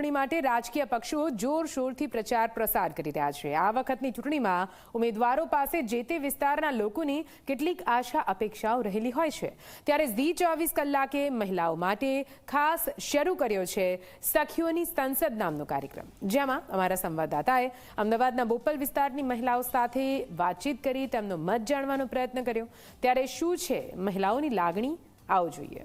ચૂંટણી માટે રાજકીય પક્ષો જોરશોરથી પ્રચાર પ્રસાર કરી રહ્યા છે. આ વખતની ચૂંટણીમાં ઉમેદવારો પાસે જે તે વિસ્તારના લોકોની કેટલીક આશા અપેક્ષાઓ રહેલી હોય છે. ત્યારે ઝી ચોવીસ કલાકે મહિલાઓ માટે ખાસ શરૂ કર્યો છે સખીઓની સંસદ નામનો કાર્યક્રમ. જેમાં અમારા સંવાદદાતાએ અમદાવાદના બોપલ વિસ્તારની મહિલાઓ સાથે વાતચીત કરી તેમનો મત જાણવાનો પ્રયત્ન કર્યો. ત્યારે શું છે મહિલાઓની લાગણી? આવો જોઈએ.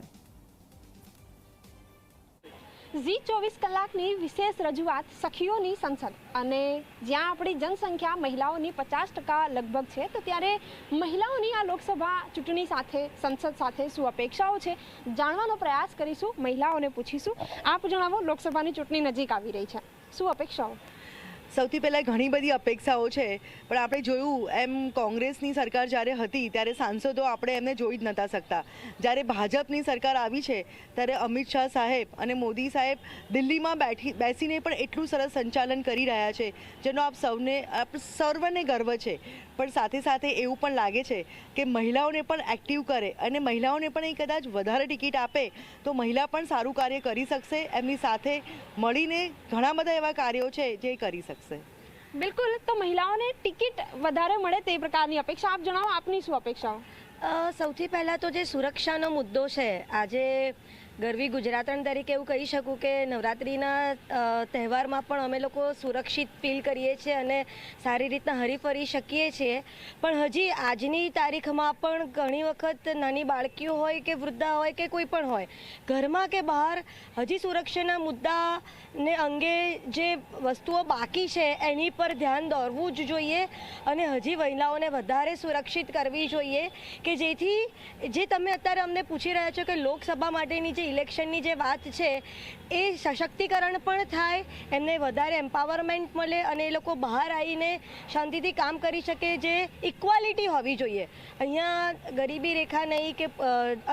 ઝી ચોવીસ કલાકની વિશેષ રજૂઆત સખીઓની સંસદ. અને જ્યાં આપણી જનસંખ્યા મહિલાઓની પચાસ ટકા લગભગ છે, તો ત્યારે મહિલાઓની આ લોકસભા ચૂંટણી સાથે, સંસદ સાથે શું અપેક્ષાઓ છે? જાણવાનો પ્રયાસ કરીશું, મહિલાઓને પૂછીશું. આપ જણાવો, લોકસભાની ચૂંટણી નજીક આવી રહી છે. શું અપેક્ષાઓ? સૌથી પહેલાં ઘણી બધી અપેક્ષાઓ છે, પણ આપણે જોયું એમ કોંગ્રેસની સરકાર જ્યારે હતી ત્યારે સાંસદો આપણે એમને જોઈ જ નહોતા શકતા. જ્યારે ભાજપની સરકાર આવી છે, ત્યારે અમિત શાહ સાહેબ અને મોદી સાહેબ દિલ્હીમાં બેઠી, બેસીને પણ એટલું સરસ સંચાલન કરી રહ્યા છે, જેનો આપ સૌને, આપ સર્વને ગર્વ છે. પણ સાથે સાથે એવું પણ લાગે છે કે મહિલાઓને પણ એક્ટિવ કરે અને મહિલાઓને પણ એ કદાચ વધારે ટિકિટ આપે, તો મહિલા પણ સારું કાર્ય કરી શકશે. એમની સાથે મળીને ઘણા બધા એવા કાર્યો છે જે કરી શકશે. બિલકુલ તો મહિલાઓને ટિકિટ વધારે મળે તે પ્રકારની અપેક્ષા. આપ જણાવો આપની શું અપેક્ષાઓ? સૌથી પહેલાં તો જે સુરક્ષાનો મુદ્દો છે આજે ગરવી ગુજરાતણ તરીકે એવું કહી શકું કે નવરાત્રિના તહેવારમાં પણ અમે લોકો સુરક્ષિત ફીલ કરીએ છીએ અને સારી રીતના હરીફરી શકીએ છીએ. પણ હજી આજની તારીખમાં પણ ઘણી વખત નાની બાળકીઓ હોય કે વૃદ્ધા હોય કે કોઈ પણ હોય, ઘરમાં કે બહાર, હજી સુરક્ષાના મુદ્દાને અંગે જે વસ્તુઓ બાકી છે એની પર ધ્યાન દોરવું જ જોઈએ અને હજી મહિલાઓને વધારે સુરક્ષિત કરવી જોઈએ કે જેથી, જે તમે અત્યારે અમને પૂછી રહ્યા છો કે લોકસભા માટેની જે ઇલેક્શનની જે વાત છે, એ સશક્તિકરણ પણ થાય, એમને વધારે એમ્પાવરમેન્ટ મળે અને એ લોકો બહાર આવીને શાંતિથી કામ કરી શકે જે ઇક્વાલિટી હોવી જોઈએ. અહીંયા ગરીબી રેખા નહીં કે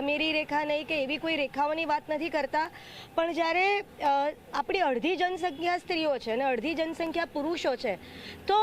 અમીરી રેખા નહીં કે એવી કોઈ રેખાઓની વાત નથી કરતા, પણ જ્યારે આપણી અડધી જનસંખ્યા સ્ત્રીઓ છે અને અડધી જનસંખ્યા પુરુષો છે, તો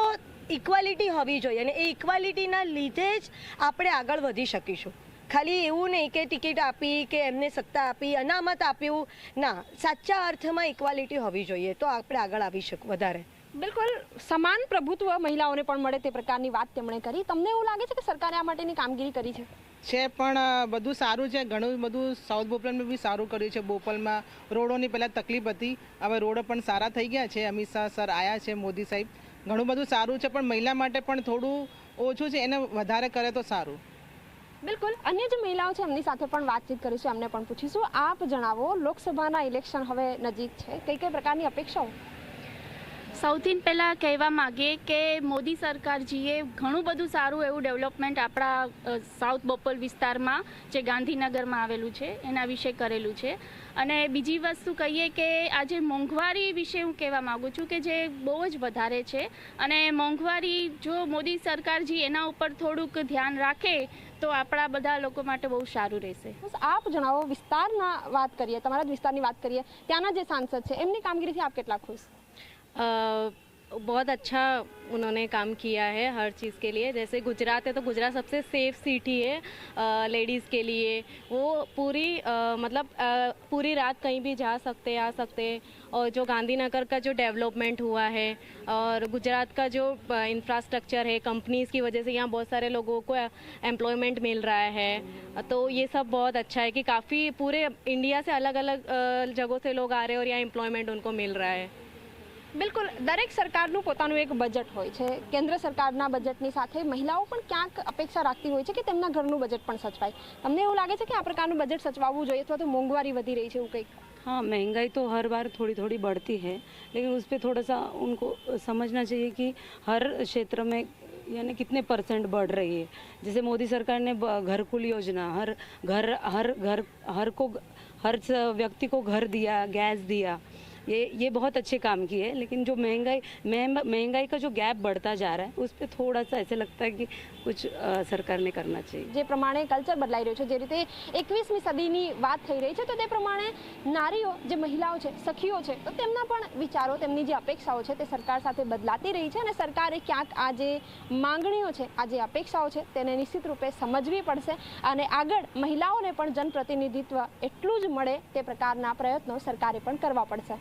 ઇક્વાલિટી હોવી જોઈએ અને એ ઇક્વાલિટીના લીધે જ આપણે આગળ વધી શકીશું. ખાલી એવું નહીં કે ટિકિટ આપી કે એમને સત્તા આપી અનામત આપ્યું. ના સાચા અર્થમાં ઇક્વાલિટી હોવી જોઈએ. તો આપણે આગળ આવી શકું વધારે. બિલકુલ સમાન પ્રભુત્વ મહિલાઓને પણ મળે તે પ્રકારની વાત તેમણે કરી. તમને એવું લાગે છે કે સરકારે આ માટેની કામગીરી કરી છે? છે પણ બધું સારું છે. ઘણું બધું સાઉથ બોપલમાં બી સારું કર્યું છે. બોપલમાં રોડોની પહેલાં તકલીફ હતી. હવે રોડ પણ સારા થઈ ગયા છે. અમિત શાહ સર આવ્યા છે મોદી સાહેબ. ઘણું બધું સારું છે પણ મહિલા માટે પણ થોડું ઓછું છે. એને વધારે કરે તો સારું. બિલકુલ. અન્ય જે મહિલાઓ છે, એમની સાથે પણ વાતચીત કરીશું એમને પણ પૂછીશું. આપ જણાવો, લોકસભાના ઇલેક્શન હવે નજીક છે. કઈ કઈ પ્રકારની અપેક્ષાઓ? સૌથી પહેલાં કહેવા માગીએ કે મોદી સરકારજીએ ઘણું બધું સારું એવું ડેવલપમેન્ટ આપણા સાઉથ બોપલ વિસ્તારમાં જે ગાંધીનગરમાં આવેલું છે, એના વિશે કરેલું છે. અને બીજી વસ્તુ કહીએ કે આજે મોંઘવારી વિશે હું કહેવા માગું છું કે જે બહુ જ વધારે છે. અને મોંઘવારી જો મોદી સરકારજી એના ઉપર થોડુંક ધ્યાન રાખે, તો આપણા બધા લોકો માટે બહુ સારું રહેશે. આપ જણાવો, વિસ્તારના વાત કરીએ, તમારા વિસ્તારની વાત કરીએ. ત્યાંના જે સાંસદ છે, એમની કામગીરીથી આપ કેટલા ખુશ? बहुत अच्छा उन्होंने काम किया है हर चीज़ के लिए। जैसे गुजरात है तो गुजरात सबसे सेफ़ सिटी है लेडीज़ के लिए। वो पूरी अ, मतलब अ, पूरी रात कहीं भी जा सकते आ सकते। और जो गांधीनगर का जो डेवलपमेंट हुआ है और गुजरात का जो इंफ्रास्ट्रक्चर है कंपनीज़ की वजह से यहाँ बहुत सारे लोगों को एम्प्लॉयमेंट मिल रहा है। तो ये सब बहुत अच्छा है कि काफ़ी पूरे इंडिया से अलग अलग जगहों से लोग आ रहे हैं और यहाँ एम्प्लॉयमेंट उनको मिल रहा है। બિલકુલ દરેક સરકારનું પોતાનું એક બજેટ હોય છે કેન્દ્ર સરકારના બજેટની સાથે મહિલાઓ પણ ક્યાંક અપેક્ષા રાખતી હોય છે કે તેમના ઘરનું બજેટ પણ સચવાય તમને એવું લાગે છે કે આ પ્રકારનું બજેટ સચવાવવું જોઈએ અથવા તો મોંઘવારી વધી રહી છે એવું કંઈક हाँ महंगाई तो हर बार थोड़ी थोड़ी बढ़ती है लेकिन उस पर थोड़ा सा उनको समझना चाहिए कि हर क्षेत्र में यानी कितने परसेंट बढ़ रही है जैसे मोदी सरकार ने ब- घरकुल योजना हर घर हर घर हर को हर स- व्यक्ति को घर दिया गैस दिया ये ये बहुत अच्छे काम किए हैं लेकिन जो महंगाई महंग- महंगाई का जो गैप बढ़ता जा रहा है उस पर थोड़ा सा ऐसे लगता है कि कुछ अ, सरकार ने करना चाहिए જે પ્રમાણે કલ્ચર બદલાઈ રહ્યું છે જે રીતે એકવીસમી સદીની વાત થઈ રહી છે તો તે પ્રમાણે નારીઓ જે મહિલાઓ છે સખીઓ છે તો તેમના પણ વિચારો તેમની જે અપેક્ષાઓ છે તે સરકાર સાથે બદલાતી રહી છે અને સરકારે ક્યાંક આ જે માંગણીઓ છે આ જે અપેક્ષાઓ છે તેને નિશ્ચિત રૂપે સમજવી પડશે અને આગળ મહિલાઓને પણ જનપ્રતિનિધિત્વ એટલું જ મળે તે પ્રકારના પ્રયત્નો સરકારે પણ કરવા પડશે